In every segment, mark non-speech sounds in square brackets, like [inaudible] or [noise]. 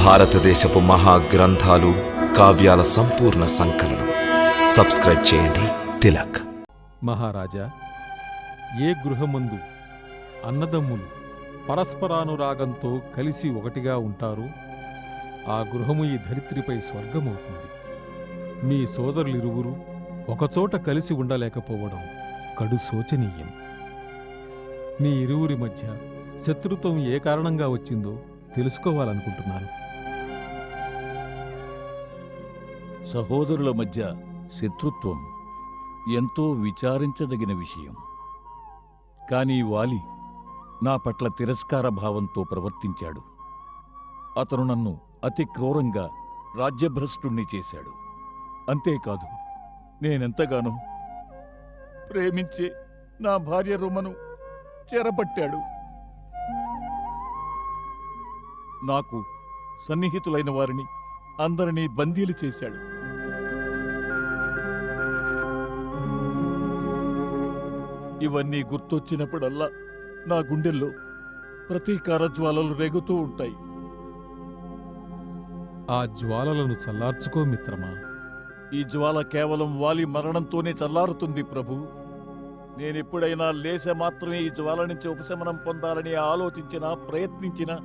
భారతదేశపు మహా గ్రంథాలు కావ్యాల సంపూర్ణ సంకలనం. సబ్స్క్రైబ్ చేయండి. తిలక్. మహారాజా ఏ గృహమందు అన్నదమ్ములు పరస్పరానురాగంతో కలిసి ఒకటిగా ఉంటారు ఆ గృహము ఈ ధరిత్రిపై స్వర్గమవుతుంది. మీ సోదరులిరువురు ఒకచోట కలిసి ఉండలేకపోవడం కడు శోచనీయం. మీ ఇరువురి మధ్య శత్రుత్వం ఏ కారణంగా వచ్చిందో తెలుసుకోవాలనుకుంటున్నాను. సహోదరుల మధ్య శత్రుత్వం ఎంతో విచారించదగిన విషయం. కానీ వాలి నా పట్ల తిరస్కార భావంతో ప్రవర్తించాడు. అతను నన్ను అతి క్రూరంగా రాజ్యభ్రష్టుణ్ణి చేశాడు. అంతేకాదు నేనెంతగానో ప్రేమించే నా భార్య రుమను చెరపట్టాడు. నాకు సన్నిహితులైన వారిని అందరినీ బందీలు చేశాడు. ఇవన్నీ గుర్తొచ్చినప్పుడల్లా నా గుండెల్లో ప్రతీకార జ్వాలలు రేగుతూ ఉంటాయి. ఆ జ్వాలలను చల్లార్చుకో మిత్రమా? ఈ జ్వాల కేవలం వాలి మరణంతోనే చల్లారుతుంది ప్రభు. నేనెప్పుడైనా లేస మాత్రమే ఈ జ్వాల నుంచి ఉపశమనం పొందాలని ఆలోచించినా ప్రయత్నించినా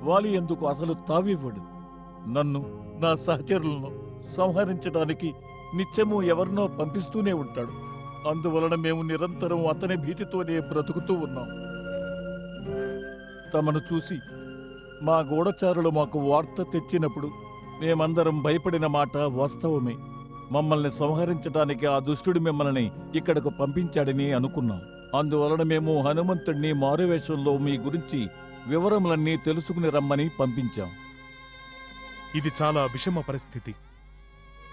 వాలి ఎందుకు అసలు తావివ్వడు? నన్ను నా సహచరులను సంహరించడానికి నిత్యము ఎవరినో పంపిస్తూనే ఉంటాడు. అందువలన మేము నిరంతరం అతని భీతితోనే బ్రతుకుతూ ఉన్నాం. తమను చూసి మా గూఢచారులు మాకు వార్త తెచ్చినప్పుడు మేమందరం భయపడిన మాట వాస్తవమే. మమ్మల్ని సంహరించడానికి ఆ దుష్టుడు మిమ్మల్ని ఇక్కడకు పంపించాడని అనుకున్నాం. అందువలన మేము హనుమంతుణ్ణి మారువేషంలో మీ గురించి వివరములన్నీ తెలుసుకుని రమ్మని పంపించాం. ఇది చాలా విషమ పరిస్థితి.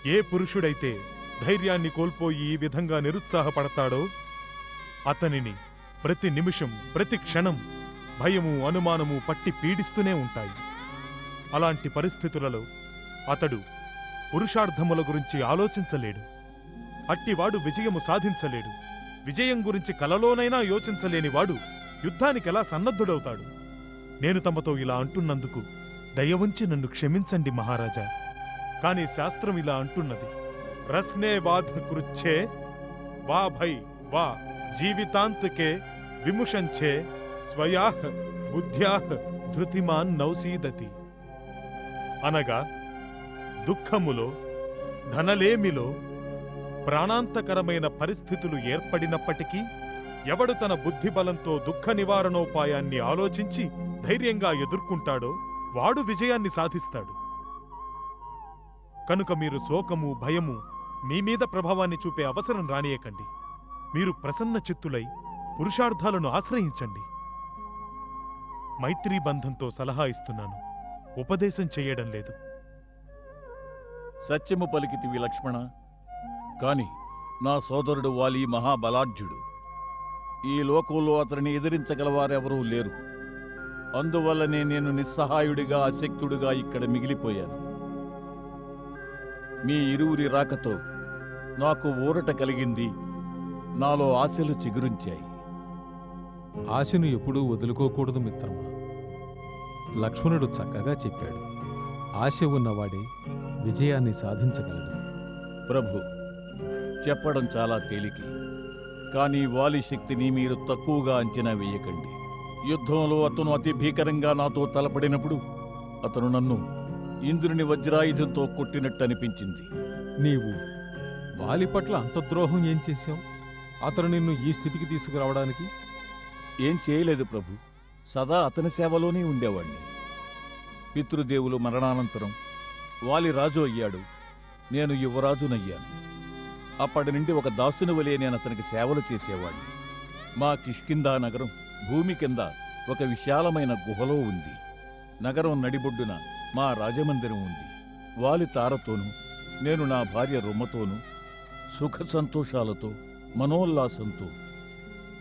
ఏ పురుషుడైతే ధైర్యాన్ని కోల్పోయి ఈ విధంగా నిరుత్సాహపడతాడో అతనిని ప్రతి నిమిషం ప్రతి క్షణం భయము అనుమానము పట్టి పీడిస్తూనే ఉంటాయి. అలాంటి పరిస్థితులలో అతడు పురుషార్థముల గురించి ఆలోచించలేడు. అట్టివాడు విజయము సాధించలేడు. విజయం గురించి కలలోనైనా యోచించలేని వాడు యుద్ధానికెలా సన్నద్ధుడవుతాడు? నేను తమతో ఇలా అంటున్నందుకు దయవంచి నన్ను క్షమించండి మహారాజా. కాని శాస్త్రం ఇలా అంటున్నది. రస్నే బాధ కృచ్ఛే వా భై వా జీవితాంతకే విముషంఛే స్వయాహ్ బుద్ధ్యాహ్ ధృతిమాన్ నౌసీదతి. అనగా దుఃఖములో ధనలేమిలో ప్రాణాంతకరమైన పరిస్థితులు ఏర్పడినప్పటికీ ఎవడు తన బుద్ధిబలంతో దుఃఖ నివారణోపాయాన్ని ఆలోచించి ధైర్యంగా ఎదుర్కొంటాడో వాడు విజయాన్ని సాధిస్తాడు. కనుక మీరు శోకము భయము మీ మీద ప్రభావాన్ని చూపే అవసరం రానియకండి. మీరు ప్రసన్న చిత్తులై పురుషార్థాలను ఆశ్రయించండి. మైత్రీ బంధంతో సలహా ఇస్తున్నాను. ఉపదేశం చెయ్యడం లేదు. సత్యము పలికితివి లక్ష్మణ. కాని నా సోదరుడు వాలి మహాబలాఢ్యుడు. ఈ లోకంలో అతనిని ఎదిరించగలవారెవరూ లేరు. అందువల్లనే నేను నిస్సహాయుడిగా అశక్తుడిగా ఇక్కడ మిగిలిపోయాను. మీ ఇరువురి రాకతో నాకు ఊరట కలిగింది నాలో ఆశలు చిగురించాయి. ఆశను ఎప్పుడూ వదులుకోకూడదు మిత్రమా? లక్ష్మణుడు చక్కగా చెప్పాడు. ఆశ ఉన్నవాడే విజయాన్ని సాధించగలడు. ప్రభు చెప్పడం చాలా తేలికే. కానీ వాలి శక్తిని మీరు తక్కువగా అంచనా వేయకండి. యుద్ధంలో అతను అతి భీకరంగా నాతో తలపడినప్పుడు అతను నన్ను ఇంద్రుని వజ్రాయుధంతో కొట్టినట్టు అనిపించింది నీవు వాలి పట్ల అంత ద్రోహం ఏం చేశావు? అతను నిన్ను ఈ స్థితికి తీసుకురావడానికి? ఏం చేయలేదు ప్రభు. సదా అతని సేవలోనే ఉండేవాణ్ణి. పితృదేవులు మరణానంతరం వాలి రాజు అయ్యాడు. నేను యువరాజునయ్యాను. అప్పటి నుండి ఒక దాస్తుని వలె నేను అతనికి సేవలు చేసేవాణ్ణి. మా కిష్కిందా నగరం భూమి కింద ఒక విశాలమైన గుహలో ఉంది. నగరం నడిబొడ్డున మా రాజమందిరం ఉంది. వాలి తారతోనూ నేను నా భార్య రొమ్మతోనూ సుఖ సంతోషాలతో మనోల్లాసంతో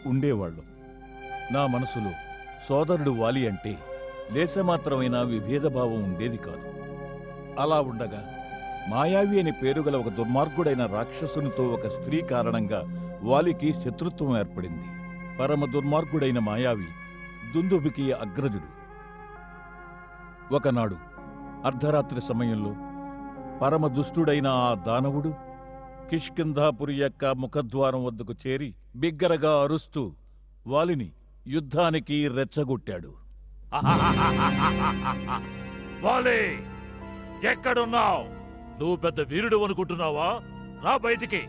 ఉండేవాళ్ళం. నా మనసులో సోదరుడు వాలి అంటే లేసమాత్రమైన విభేదభావం ఉండేది కాదు. అలా ఉండగా మాయావి అని పేరుగల ఒక దుర్మార్గుడైన రాక్షసునితో ఒక స్త్రీ కారణంగా వాలికి శత్రుత్వం ఏర్పడింది. పరమ దుర్మార్గుడైన మాయావి దుందుభికి అగ్రజుడు. ఒకనాడు అర్ధరాత్రి సమయంలో పరమ దుష్టుడైన ఆ దానవుడు కిష్కింధాపురి యొక్క ముఖద్వారం వద్దకు చేరి బిగ్గరగా అరుస్తూ వాలిని యుద్ధానికి రెచ్చగొట్టాడు. [laughs] వాలే ఎక్కడున్నావు? నువ్వు పెద్ద వీరుడు అనుకుంటున్నావా? రా బయటికి.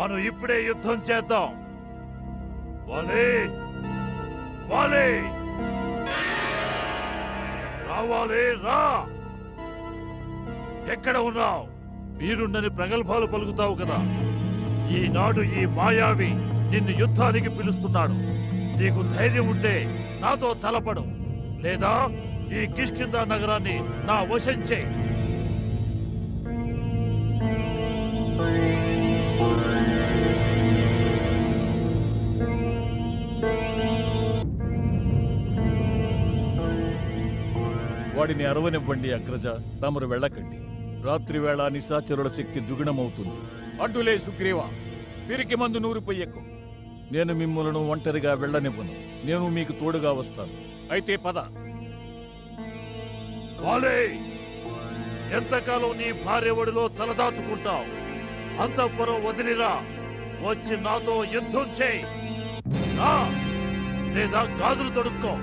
మనం ఇప్పుడే యుద్ధం చేద్దాం. వాలే. వాలే. రావాలే రా. ఎక్కడ ఉన్నావు? వీరుండని ప్రగల్భాలు పలుకుతావు కదా. ఈనాడు ఈ మాయావి నిన్ను యుద్ధానికి పిలుస్తున్నాడు. నీకు ధైర్యం ఉంటే నాతో తలపడు. లేదా ఈ కిష్కింద నగరాన్ని నా వశం చేయి. వాడిని అరవనివ్వండి అగ్రజ తమరు వెళ్ళకండి. రాత్రివేళ నిశాచరుల శక్తి దుగుణమవుతుంది అడ్డులే సుగ్రీవ. పిరికి మందు నూరిపోయ్యకు నేను మిమ్మలను ఒంటరిగా వెళ్ళనివ్వను. నేను మీకు తోడుగా వస్తాను. అయితే పద. వాలే ఎంతకాలం నీ భార్య ఒడిలో తలదాచుకుంటావు? అంతఃపురం వదిలిరా. వచ్చి నాతో యుద్ధం చేయి. లేదా గాజులు తొడుక్కో.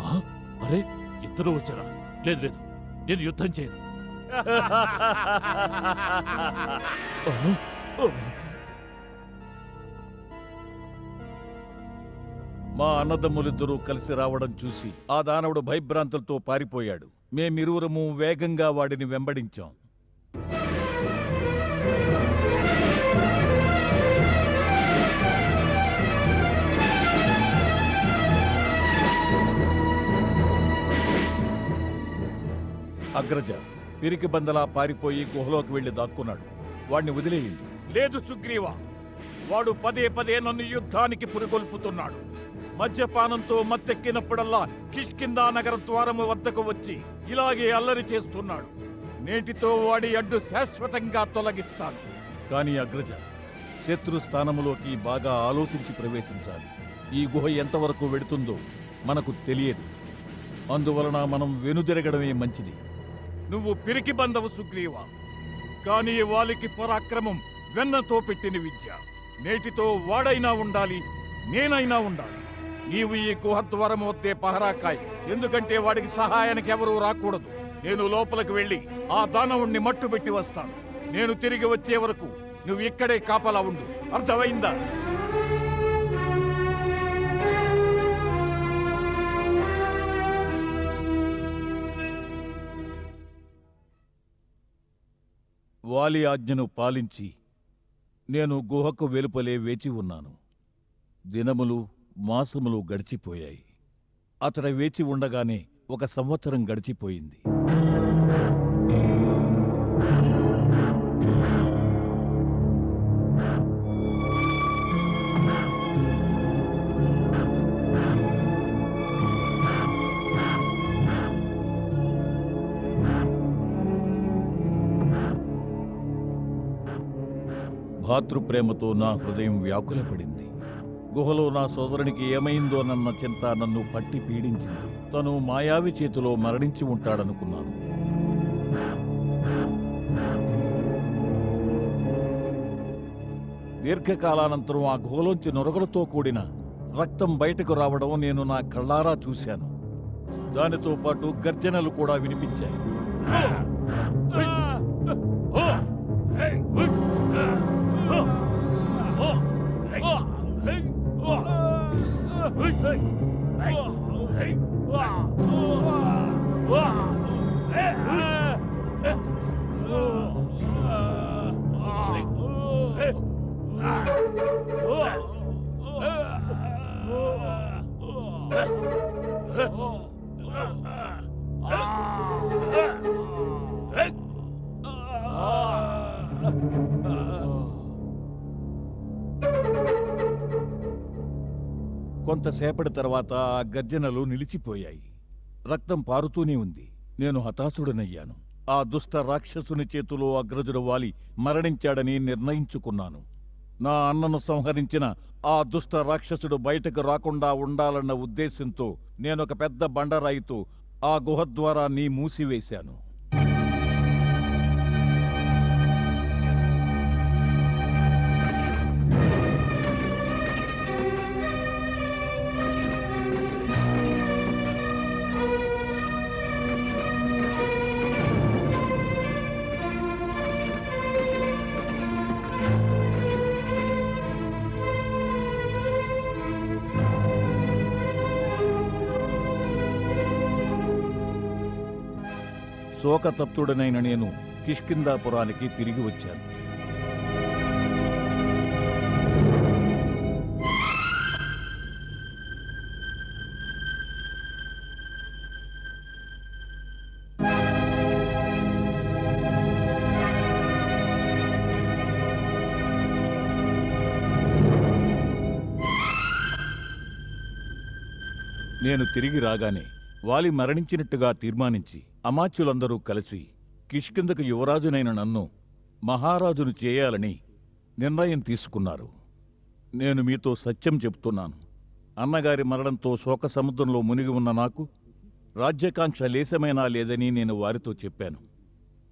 ఆ, అరే ఇద్దరు వచ్చారా? లేదు లేదు. నేను యుద్ధం చేయను. ఆ, ఆ. మా అన్నదమ్ములిద్దరూ కలిసి రావడం చూసి ఆ దానవుడు భయభ్రాంతులతో పారిపోయాడు. మేమిరువురము వేగంగా వాడిని వెంబడించాం. అగ్రజ పిరికి బందలా పారిపోయి గుహలోకి వెళ్ళి దాక్కున్నాడు. వాణ్ణి వదిలేయండి. లేదు సుగ్రీవ. వాడు పదే పదే నన్ను యుద్ధానికి పురికొల్పుతున్నాడు మద్యపానంతో మత్తెక్కినప్పుడల్లా కిష్కిందా నగర ద్వారము వద్దకు వచ్చి ఇలాగే అల్లరి చేస్తున్నాడు. నేటితో వాడి అడ్డు శాశ్వతంగా తొలగిస్తాను. కాని అగ్రజ శత్రు స్థానములోకి బాగా ఆలోచించి ప్రవేశించాలి. ఈ గుహ ఎంతవరకు వెడుతుందో మనకు తెలియదు. అందువలన మనం వెనుదిరగడమే మంచిది. నువ్వు పిరికి బందవు సుగ్రీవ. కానీ వాలికి పరాక్రమం వెన్నతో పెట్టిన విద్య. నేటితో వాడైనా ఉండాలి నేనైనా ఉండాలి. నీవు ఈ గుహద్వారం వద్దే పహరాకాయ్. ఎందుకంటే వాడికి సహాయానికి ఎవరూ రాకూడదు. నేను లోపలికి వెళ్ళి ఆ దానవుణ్ణి మట్టుబెట్టి వస్తాను. నేను తిరిగి వచ్చే వరకు నువ్వు ఇక్కడే కాపలా ఉండు. అర్థమైందా? వాలి ఆజ్ఞను పాలించి నేను గుహకు వెలుపలే వేచి ఉన్నాను. దినములు మాసములు గడిచిపోయాయి. అతడ వేచి ఉండగానే ఒక సంవత్సరం గడిచిపోయింది. భాతృప్రేమతో నా హృదయం వ్యాకులపడింది. గుహలో నా సోదరునికి ఏమైందోనన్న చింత నన్ను పట్టి పీడించింది. తను మాయావి చేతిలో మరణించి ఉంటాడనుకున్నాను. దీర్ఘకాలానంతరం ఆ గుహలోంచి నొరగలతో కూడిన రక్తం బయటకు రావడం నేను నా కళ్ళారా చూశాను. దానితో పాటు గర్జనలు కూడా వినిపించాయి. Look. కొంతసేపటి తర్వాత ఆ గర్జనలు నిలిచిపోయాయి. రక్తం పారుతూనే ఉంది. నేను హతాశుడనయ్యాను. ఆ దుష్ట రాక్షసుని చేతిలో అగ్రజుడు వాలి మరణించాడని నిర్ణయించుకున్నాను. నా అన్నను సంహరించిన ఆ దుష్ట రాక్షసుడు బయటకు రాకుండా ఉండాలన్న ఉద్దేశంతో నేనొక పెద్ద బండరాయితో ఆ గుహ మూసివేశాను. శోకతప్తుడనైన నేను కిష్కిందాపురానికి తిరిగి వచ్చాను. నేను తిరిగి రాగానే వాలి మరణించినట్టుగా తీర్మానించి అమాత్యులందరూ కలిసి కిష్కిందకు యువరాజునైన నన్ను మహారాజును చేయాలని నిర్ణయం తీసుకున్నారు. నేను మీతో సత్యం చెప్తున్నాను అన్నగారి మరణంతో శోక సముద్రంలో మునిగి ఉన్న నాకు రాజ్యకాంక్ష లేశమైనా లేదని నేను వారితో చెప్పాను.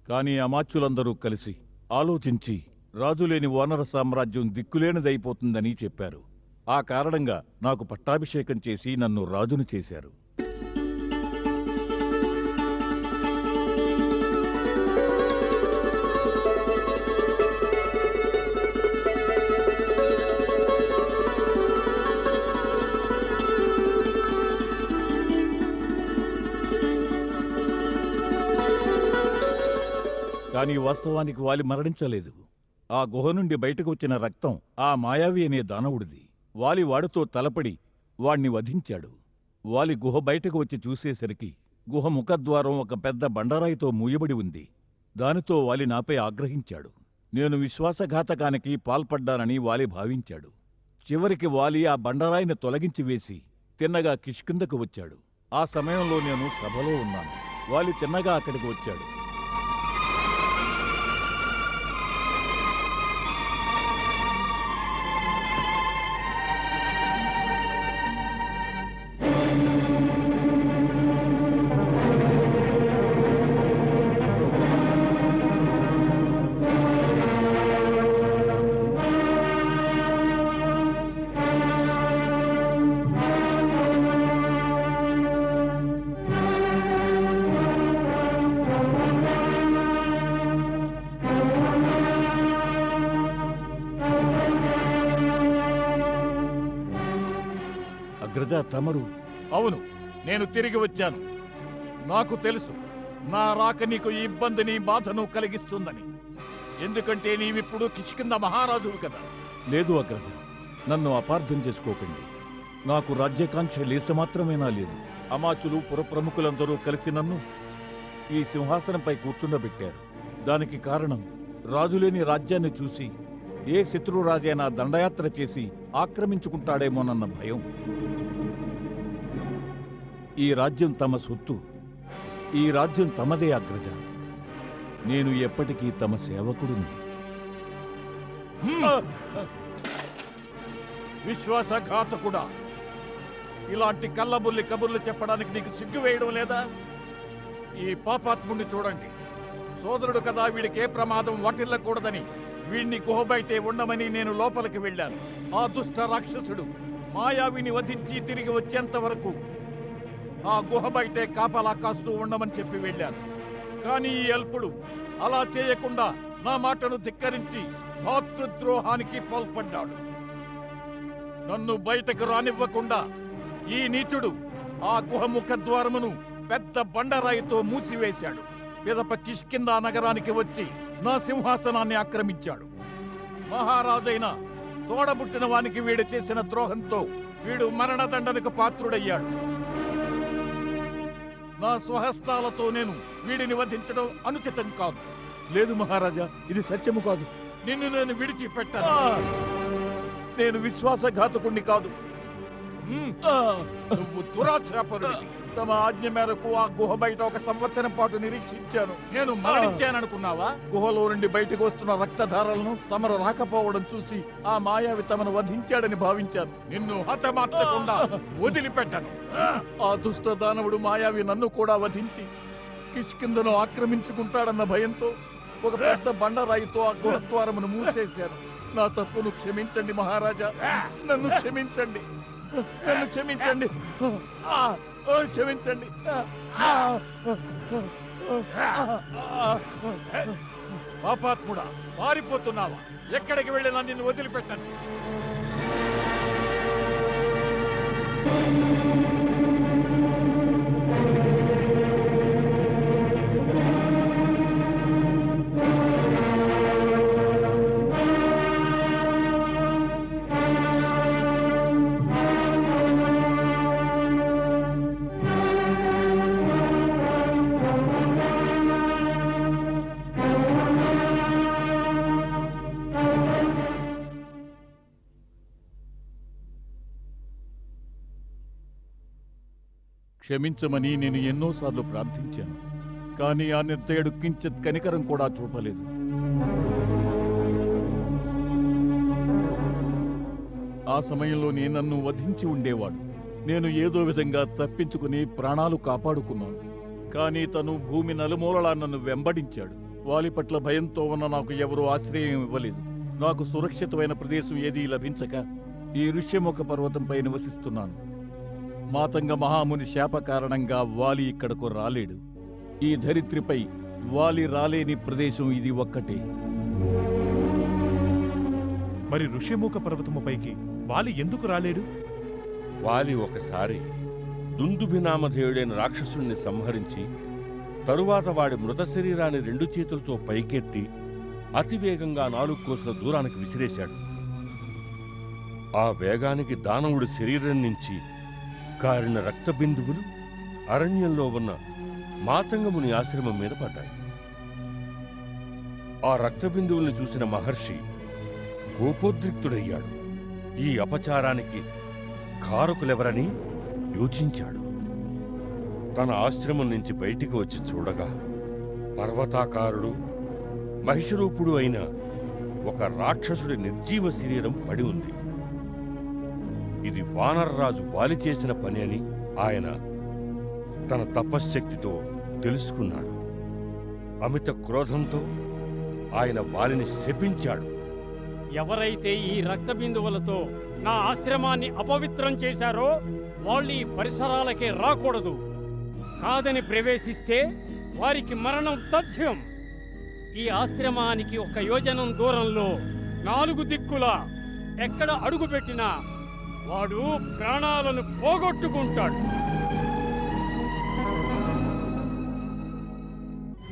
కానీ అమాత్యులందరూ కలిసి ఆలోచించి రాజులేని వానర సామ్రాజ్యం దిక్కులేనిదైపోతుందని చెప్పారు. ఆ కారణంగా నాకు పట్టాభిషేకం చేసి నన్ను రాజును చేశారు. కానీ వాస్తవానికి వాలి మరణించలేదు. ఆ గుహ నుండి బయటకు వచ్చిన రక్తం ఆ మాయావి అనే దానవుడిది. వాలి వాడితో తలపడి వాణ్ణి వధించాడు. వాలి గుహ బయటకు వచ్చి చూసేసరికి గుహ ముఖద్వారం ఒక పెద్ద బండరాయితో మూయబడి ఉంది. దానితో వాలి నాపై ఆగ్రహించాడు. నేను విశ్వాసఘాతకానికి పాల్పడ్డానని వాలి భావించాడు. చివరికి వాలి ఆ బండరాయిని తొలగించి వేసి తిన్నగా కిష్కిందకు వచ్చాడు. ఆ సమయంలో నేను సభలో ఉన్నాను. వాలి తిన్నగా అక్కడికి వచ్చాడు. అగ్రజ తమరు? అవును నేను తిరిగి వచ్చాను. నాకు తెలుసు నా రాక నీకు ఈ ఇబ్బందిని బాధను కలిగిస్తుందని. ఎందుకంటే నీవిప్పుడు కిష్కింద మహారాజువు కదా. లేదు అగ్రజ నన్ను అపార్థం చేసుకోకండి. నాకు రాజ్యకాంక్ష లేస మాత్రమేనా లేదు? అమాచులు పురప్రముఖులందరూ కలిసి నన్ను ఈ సింహాసనంపై కూర్చుండబెట్టారు. దానికి కారణం రాజులేని రాజ్యాన్ని చూసి ఏ శత్రురాజైనా దండయాత్ర చేసి ఆక్రమించుకుంటాడేమోనన్న భయం. ఈ రాజ్యం తమ సొత్తు ఈ రాజ్యం తమదే అగ్రజ. నేను ఎప్పటికీ తమ సేవకుడిని. విశ్వాసఘాతకుడా ఇలాంటి కళ్ళబుల్లి కబుర్లు చెప్పడానికి నీకు సిగ్గు వేయడం లేదా? ఈ పాపాత్ముణ్ణి చూడండి. సోదరుడు కదా వీడికి ఏ ప్రమాదం వాటిల్లకూడదని. వీడిని గుహ బయటే ఉండమని నేను లోపలికి వెళ్ళాను. ఆ దుష్ట రాక్షసుడు మాయావిని వధించి తిరిగి వచ్చేంత వరకు ఆ గుహ బయటే కాపలా కాస్తూ ఉండమని చెప్పి వెళ్ళాను. కానీ ఈ అల్పుడు అలా చేయకుండా నా మాటను ధిక్కరించి భాతృద్రోహానికి పాల్పడ్డాడు. నన్ను బయటకు రానివ్వకుండా ఈ నీచుడు ఆ గుహ ముఖద్వారమును పెద్ద బండరాయితో మూసివేశాడు. పిదప కిష్కింద నగరానికి వచ్చి నా సింహాసనాన్ని ఆక్రమించాడు. మహారాజైన తోడబుట్టిన వానికి వీడు చేసిన ద్రోహంతో వీడు మరణదండనకు పాత్రుడయ్యాడు. నా స్వహస్తాలతో నేను వీడిని వధించడం అనుచితం కాదు. లేదు మహారాజా ఇది సత్యము కాదు. నిన్ను నేను విడిచిపెట్టాను. నేను విశ్వాసఘాతకుణ్ణి కాదు. నువ్వు దురాచాపరుడివి తమ ఆజ్ఞ మేరకు ఆ గుహ బయట ఒక సంవత్సరం పాటు నిరీక్షించాను. నేను మరణించాననుకున్నావా? గుహలో నుండి బయటకు వస్తున్న రక్తధారలను తమరు రాకపోవడం చూసి ఆ మాయావి తమను వధించాడని భావించాను. నిన్ను హతమార్చకుండా వదిలిపెట్టను. ఆ దుష్ట దానవుడు మాయావి నన్ను కూడా వధించి కిష్కిందను ఆక్రమించుకుంటాడన్న భయంతో ఒక పెద్ద బండరాయితో ఆ గుహద్వారమును మూసేశాను. నా తప్పును క్షమించండి మహారాజా. నన్ను క్షమించండి. నన్ను క్షమించండి. ఆ, క్షమించండి. పాపాత్ముడా పారిపోతున్నావా? ఎక్కడికి వెళ్ళినా నిన్ను వదిలిపెట్టను. క్షమించమని నేను ఎన్నోసార్లు ప్రార్థించాను కానీ ఆ నిర్దయుడు కించిత్ కనికరం కూడా చూపలేదు. ఆ సమయంలో నేను నన్ను వధించి ఉండేవాడు. నేను ఏదో విధంగా తప్పించుకుని ప్రాణాలు కాపాడుకున్నాను కానీ తను భూమి నలుమూలలా నన్ను వెంబడించాడు. వాలి పట్ల భయంతో ఉన్న నాకు ఎవరూ ఆశ్రయం ఇవ్వలేదు. నాకు సురక్షితమైన ప్రదేశం ఏదీ లభించక ఈ ఋష్యముఖ పర్వతంపై నివసిస్తున్నాను. మాతంగ మహాముని శాప కారణంగా వాలి ఇక్కడకు రాలేడు. ఈ ధరిత్రిపై వాలి రాలేని ప్రదేశం ఇది ఒక్కటే. మరి ఋష్యమూక పర్వతము పైకి వాలి ఎందుకు రాలేడు? వాలి ఒకసారి దుందుభినామధేయుడైన రాక్షసుణ్ణి సంహరించి తరువాత వాడి మృత శరీరాన్ని రెండు చేతులతో పైకెత్తి అతివేగంగా నాలుగు కోసుల దూరానికి విసిరేశాడు. ఆ వేగానికి దానవుడి శరీరం నుంచి కారిన రక్తబిందువులు అరణ్యంలో ఉన్న మాతంగముని ఆశ్రమం మీద పడ్డాయి. ఆ రక్తబిందువుల్ని చూసిన మహర్షి కోపోద్రిక్తుడయ్యాడు. ఈ అపచారానికి కారకులెవరని యోచించాడు. తన ఆశ్రమం నుంచి బయటికి వచ్చి చూడగా పర్వతాకారుడు మహిషరూపుడు అయిన ఒక రాక్షసుడి నిర్జీవ శరీరం పడి ఉంది. ఇది వానరరాజు వాలి చేసిన పని అని ఆయన తన తపశ్శక్తితో తెలుసుకున్నాడు. అమిత క్రోధంతో ఆయన వాలిని శపించాడు. ఎవరైతే ఈ రక్త బిందువులతో నా ఆశ్రమాన్ని అపవిత్రం చేశారో వాళ్ళు ఈ పరిసరాలకే రాకూడదు. కాదని ప్రవేశిస్తే వారికి మరణం తథ్యం. ఈ ఆశ్రమానికి ఒక యోజనం దూరంలో నాలుగు దిక్కులా ఎక్కడ అడుగుపెట్టినా వాడు ప్రాణాలను పోగొట్టుకుంటాడు.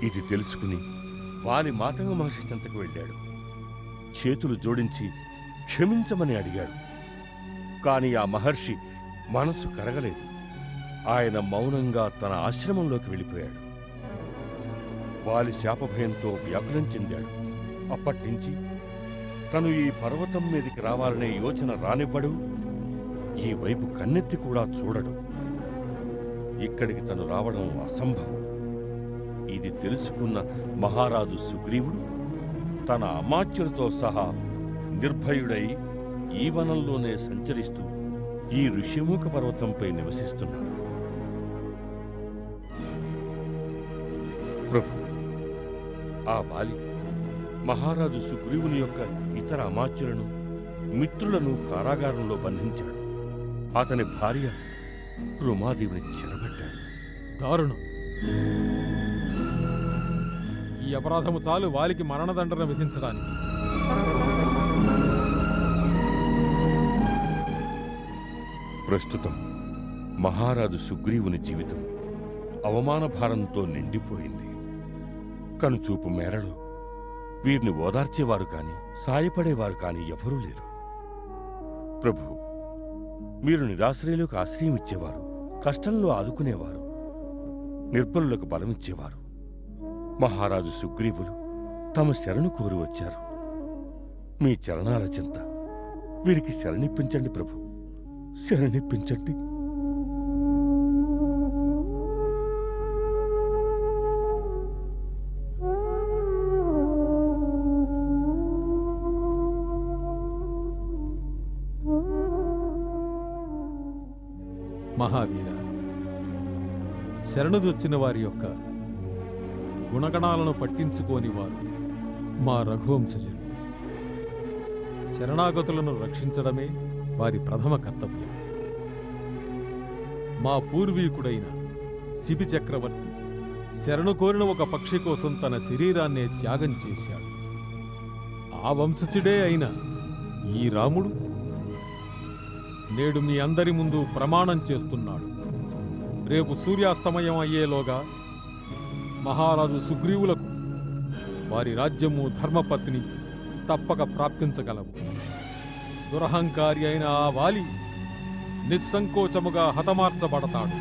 ఇది తెలుసుకుని వాలి మాతంగ మహర్షి చెంతకు వెళ్ళాడు. చేతులు జోడించి క్షమించమని అడిగాడు. కాని ఆ మహర్షి మనసు కరగలేదు. ఆయన మౌనంగా తన ఆశ్రమంలోకి వెళ్ళిపోయాడు. వాలి శాపభయంతో వ్యాకులం చెందాడు. అప్పటినుంచి తను ఈ పర్వతం మీదకి రావాలనే యోచన రానివ్వడు ఈ వైపు కన్నెత్తి కూడా చూడడు. ఇక్కడికి తను రావడం అసంభవం. ఇది తెలుసుకున్న మహారాజు సుగ్రీవుడు తన అమాత్యులతో సహా నిర్భయుడై ఈ వనంలోనే సంచరిస్తూ ఈ ఋషిముఖ పర్వతంపై నివసిస్తున్నాడు. ప్రభు ఆ వాలి మహారాజు సుగ్రీవుని యొక్క ఇతర అమాత్యులను మిత్రులను కారాగారంలో బంధించాడు. అతని భార్య రుమాదేవిని చెరబట్టాడు దారుణం. ఈ అపరాధము చాలు వాలికి మరణదండన విధించడానికి. ప్రస్తుతం మహారాజు సుగ్రీవుని జీవితం అవమాన భారంతో నిండిపోయింది. కనుచూపు మేరలో వీరిని ఓదార్చేవారు కాని సాయపడేవారు కాని ఎవరూ లేరు. ప్రభు మీరు నిరాశ్రయులకు ఆశ్రయం ఇచ్చేవారు కష్టంలో ఆదుకునేవారు నిర్బలులకు బలమిచ్చేవారు మహారాజు సుగ్రీవులు తమ శరణు కోరి వచ్చారు. మీ చరణాల చింత వీరికి శరణిప్పించండి ప్రభు శరణిప్పించండి. శరణుదొచ్చిన వారి యొక్క గుణగణాలను పట్టించుకోని వారు మా రఘువంశజులు. శరణాగతులను రక్షించడమే వారి ప్రథమ కర్తవ్యం. మా పూర్వీకుడైన శిబి చక్రవర్తి శరణు కోరిన ఒక పక్షి కోసం తన శరీరాన్నే త్యాగం చేశాడు. ఆ వంశజుడే అయిన ఈ రాముడు నేడు మీ అందరి ముందు ప్రమాణం చేస్తున్నాడు. రేపు సూర్యాస్తమయం అయ్యేలోగా మహారాజు సుగ్రీవులకు వారి రాజ్యము ధర్మపత్ని తప్పక ప్రాప్తించగలవు. దురహంకారి అయిన ఆ వాలి నిస్సంకోచముగా హతమార్చబడతాడు.